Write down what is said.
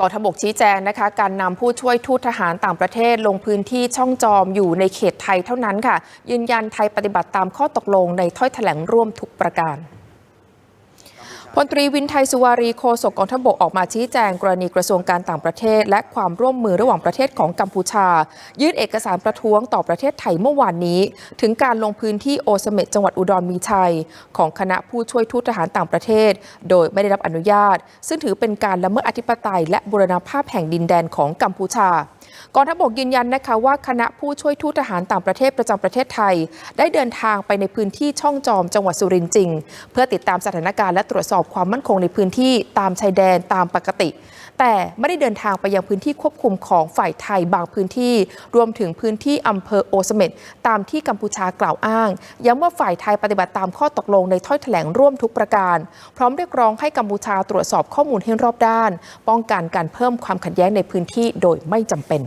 กองทบกชี้แจงนะคะการนำผู้ช่วยทูตทหารต่างประเทศลงพื้นที่ช่องจอมอยู่ในเขตไทยเท่านั้นค่ะ ยืนยันไทยปฏิบัติตามข้อตกลงในถ้อยแถลงร่วมทุกประการ พลตรีวินไทยสุวารีโฆษกกองทัพบกออกมาชี้แจงกรณีกระทรวงการต่างประเทศ และความร่วมมือระหว่างประเทศของกัมพูชา ยื่นเอกสารประท้วงต่อประเทศไทยเมื่อวานนี้ ถึงการลงพื้นที่โอสเม็ดจังหวัดอุดรมีชัย ของคณะผู้ช่วยทูตทหารต่างประเทศ โดยไม่ได้รับอนุญาต ซึ่งถือเป็นการละเมิดอธิปไตย และบูรณภาพแห่งดินแดนของกัมพูชากองทัพบกยืนยันนะคะว่าคณะผู้ช่วยทูตทหารต่างประเทศประจำประเทศไทย ได้เดินทางไปในพื้นที่ช่องจอมจังหวัดสุรินทร์จริง เพื่อติดตามสถานการณ์และตรวจสอบความมั่นคงในพื้นที่ตามชายแดนตามปกติ แต่ไม่ได้เดินทางไปยังพื้นที่ควบคุมของฝ่ายไทยบางพื้นที่ รวมถึงพื้นที่อำเภอโอสเม็ดตามที่กัมพูชากล่าวอ้าง ย้ำว่าฝ่ายไทยปฏิบัติตามข้อตกลงในถ้อยแถลงร่วมทุกประการ พร้อมเรียกร้องให้กัมพูชาตรวจสอบข้อมูลให้รอบด้าน ป้องกันการเพิ่มความขัดแย้งในพื้นที่โดยไม่จำเป็น